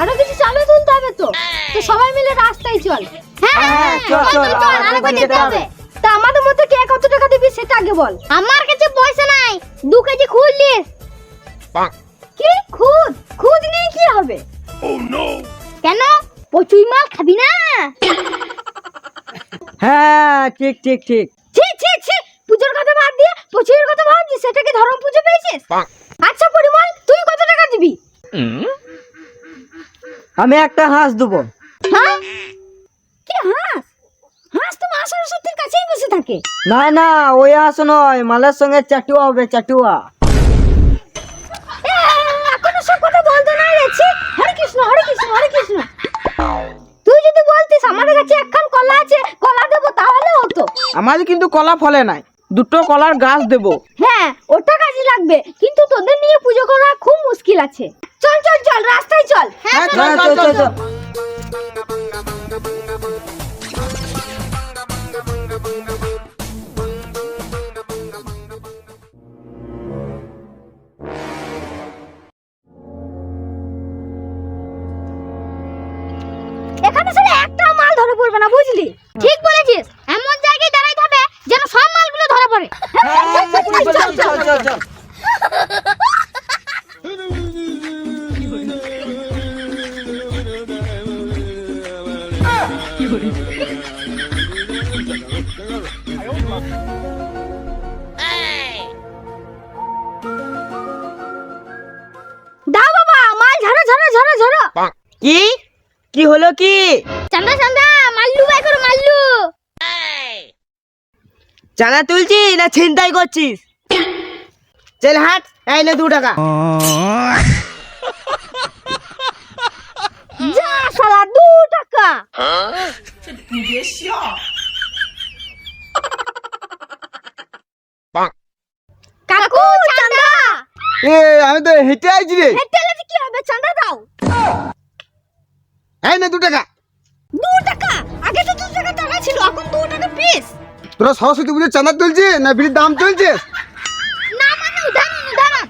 আরও কিছু চালে তুলতে হবে তো। তো সবাই মিলে রাস্তায় চল। হ্যাঁ, চল, চল, আরেকবার যেতে হবে। তা আমাদের মধ্যে কে কত টাকা দিবি সেটা আগে বল। আমার কাছে পয়সা নাই। দু কেজি কি? খুদ? খুদ নেই কি হবে? কেন? পচুই মাল খাবি না? হ্যাঁ ঠিক ঠিক ঠিক। ছি ছি ছি পুজোর কথা বাদ দিয়ে পঁচিশের কথা ভাবছিস সেটা কি ধর্ম পুজো পেয়েছিস আচ্ছা পরিমল তুই কত টাকা দিবি? আমি একটা হাঁস দেবো। হ্যাঁ কি হাঁস? হাঁস তো মা সরস্বতীর কাছেই বসে থাকে। না না ওই হাঁস নয় মালের সঙ্গে চাটুয়া হবে চাটুয়া। এখনও সব কথা বলতে রেছি হরে কৃষ্ণ হরে কৃষ্ণ হরে কৃষ্ণ। তুই যদি বলতিস আমাদের কাছে একখান কলা আছে কলা দেবো তাহলে হতো। আমাদের কিন্তু কলা ফলে নাই দুটো কলার গাছ দেবো। হ্যাঁ ওটা কাজে লাগবে কিন্তু তোদের নিয়ে পুজো করা খুব মুশকিল আছে। চল চল চল রাস্তায় চল হ্যাঁ চল হ্যাঁ, চল চল চল এখানে শুধু একটা মাল ধরে পড়বে না বুঝলি ঠিক বলেছিস এমন জায়গায় দাঁড়াইতে হবে যেন সব মালগুলো ধরা পড়ে চল চল চল চল দাও বাবা মাল ঝাড়ো ঝাড়ো ঝাড়ো ঝাড়ো কি? কি হলো কি? চান্দা চান্দা মাল্লু বাই করো মাল্লু। চানা তুলছি না ছিনতাই করছিস? চল হাট এই নে দু টাকা যা শালা দু টাকা কাকু চান্দা। এ আমি তো হেঁটে আইছি রে। হেঁটে এলে কি হবে? চাঁদা দাও। এই নে দু টাকা। দু টাকা? আগে তো দু টাকা টাকা ছিল এখন দু টাকা পিস তোরা সরস্বতী পুজোর চাঁদা তুলছিস না বিড়ির দাম তুলছিস? না মানে উদাহরণ উদাহরণ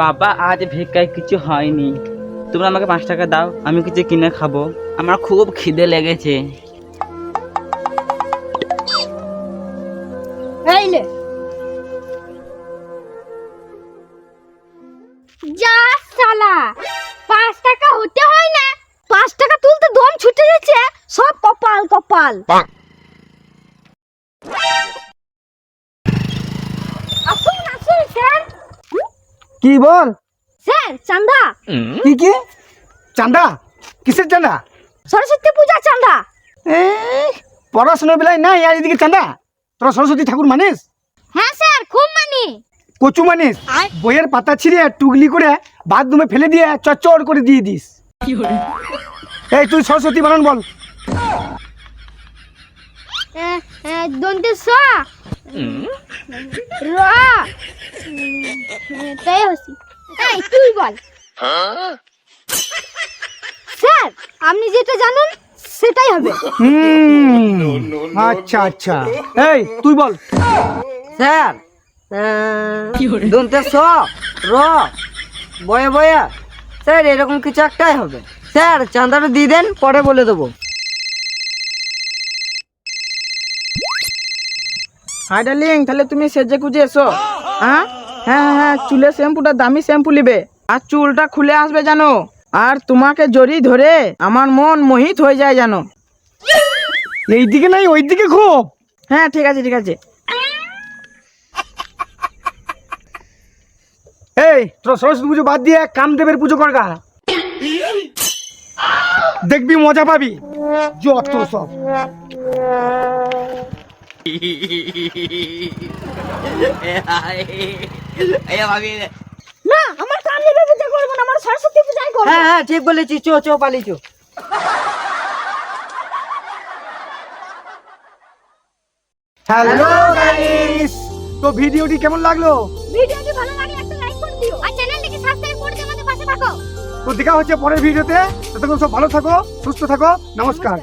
বাবা আজ ভিক্ষায় কিছু হয়নি। তোমরা আমাকে পাঁচ টাকা দাও আমি কিছু কিনে খাব। আমার খুব খিদে লেগেছে। এই যা শালা পাঁচ টাকা হতে হয় না পাঁচ টাকা তুলতে দম ছুটে যাচ্ছে সব কপাল কপাল। কি বল? স্যার চান্দা। কি কি? চান্দা? কিসের চান্দা? সরস্বতী পূজা চান্দা। এই পড়াশোনা বেলায় নাই আর এদিকে চাঁদা তোরা সরস্বতী ঠাকুর মানিস? হ্যাঁ স্যার খুব মানি। কচু মানিস? বইয়ের পাতা ছিঁড়ে টুগলি করে বাথরুমে ফেলে দিয়ে চচ্চর করে দিয়ে দিস। এই তুই সরস্বতী বানান বল। দন্তে স র। তাই হসি এই তুই বল। স্যার আপনি যেটা জানেন সেটাই হবে। হুম আচ্ছা আচ্ছা। এই তুই বল। স্যার দন্তে স র বয়ে বয়ে। স্যার এরকম কিছু একটাই হবে। স্যার চাঁদাটা দিয়ে দেন পরে বলে দেবো। হাই ডার্লিং তাহলে তুমি সেজে কুজে এসো। হ্যাঁ? হ্যাঁ হ্যাঁ চুলে শ্যাম্পুটা দামি শ্যাম্পু নিবে। আর চুলটা খুলে আসবে জানো? আর তোমাকে জড়ি ধরে আমার মন মোহিত হয়ে যায় জানো? এইদিকে নাই ওইদিকে খুব। হ্যাঁ ঠিক আছে ঠিক আছে। এই তোর সরস্বতী পুজো বাদ দিয়ে কামদেবের পুজো কর গা। দেখবি মজা পাবি। যত সব। না আমার কামদেবের পূজা করব না আমার সরস্বতী পূজাই করব। হ্যাঁ হ্যাঁ ঠিক বলেছি চো চো পালি চো। হ্যালো গাইস তো ভিডিওটি কেমন লাগল? ভিডিওটি ভালো লাগে একটা লাইক করে দিও। আর চ্যানেলটিকে সাবস্ক্রাইব করে দিয়ে আমাদের পাশে থাকো। তো দেখা হচ্ছে পরের ভিডিওতে। ততক্ষণ সব ভালো থাকো সুস্থ থাকো। নমস্কার।